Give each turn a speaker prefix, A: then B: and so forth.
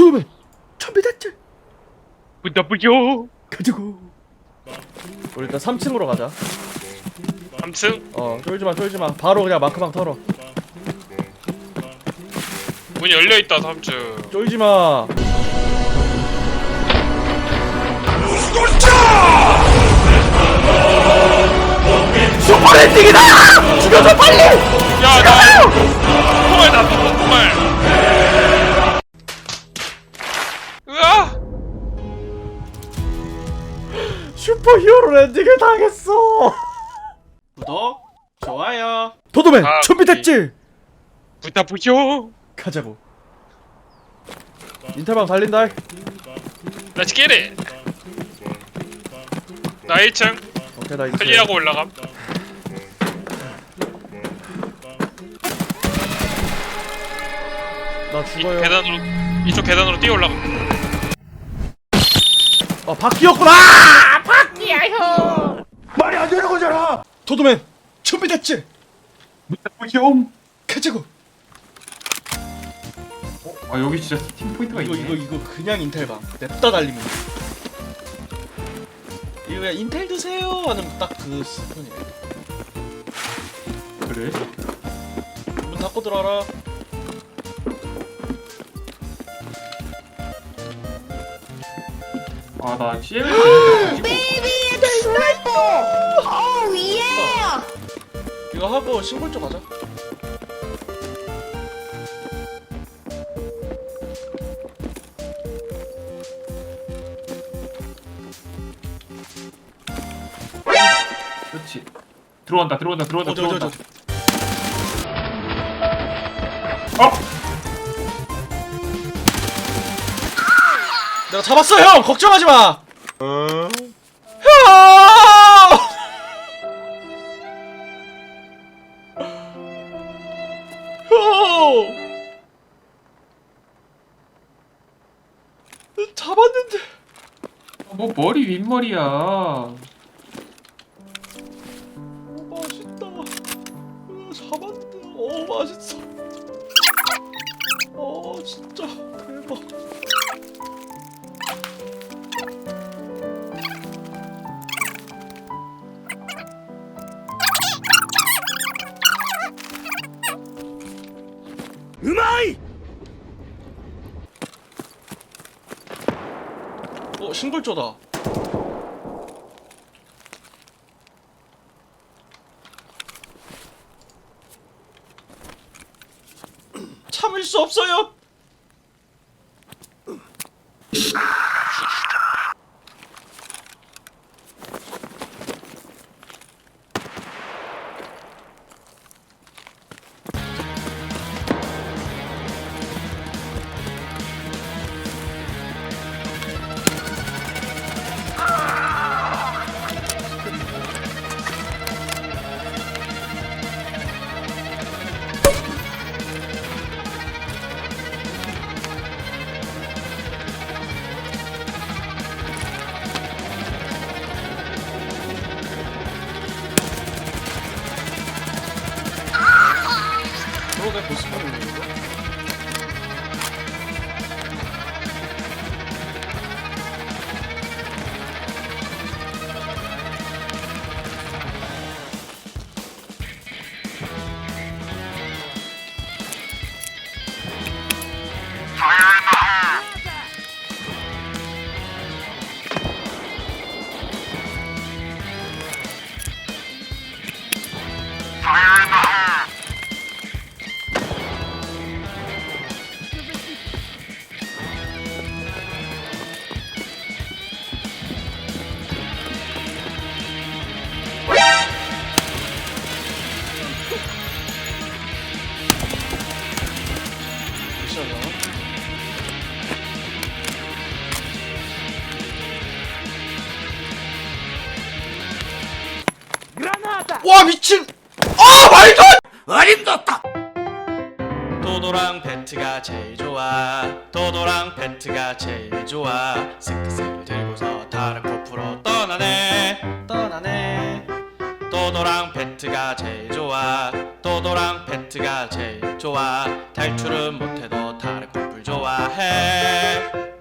A: 도도맨 준비됐지?
B: 부다부요
A: 가지고. 우리 일단 3층으로 가자.
B: 3층?
A: 어 쫄지마 쫄지마. 바로 그냥 마크방 털어.
B: 문 열려 있다 3층.
A: 쫄지마. 슈퍼랜딩이다! 죽여줘 빨리!
B: 야나 폭발 나 폭발. 으
A: 슈퍼 히어로 랜딩을 당했어. 구독 좋아요. 도도맨
B: 아,
A: 준비됐지?
B: 부다부요
A: 가자고. 인터방 달린다.
B: Let's get it. 나 1층.
A: 오케이 나 이제
B: 클리어하고 올라감.
A: 나
B: 이
A: 죽어요.
B: 계단으로 이쪽 계단으로 뛰어 올라감.
A: 어 바퀴야 형 말이 안 되는 거잖아 도도맨 준비됐지?
C: 형.
A: 가자고
C: 아 여기 진짜 스팀 포인트가
A: 이거
C: 있네.
A: 이거 이거 그냥 인텔방 냅다 달리면 돼. 이거 그냥 인텔 드세요 하는 딱 그 스푼이에요
C: 그래?
A: 문 닫고 들어와라
C: 아나 CL.
D: Oh yeah!
A: 이거 하고 신골조 가자
C: 그렇지. 들어온다 들어온다 들어온다
A: 어디 어디
C: 들어온다.
A: 어디
C: 어?
A: 내가 잡았어 형 걱정하지 마 형! 형! 잡았는데
C: 뭐 머리 윗머리야.
A: 오, 맛있다. 으, 잡았는데, 오 맛있어. 어 으마이! 어 신골조다. 참을 수 없어요. 그 와 미친! 아 말도 안! 어림없다! 도도랑 배트가 제일 좋아. 도도랑 배트가 제일 좋아. 스크스를 들고서 다른 코프로 떠나네. 떠나네. 도도랑 배트가 제일 좋아. 도도랑 배트가 제일 좋아. 탈출은 못해도 다른 코프를 좋아해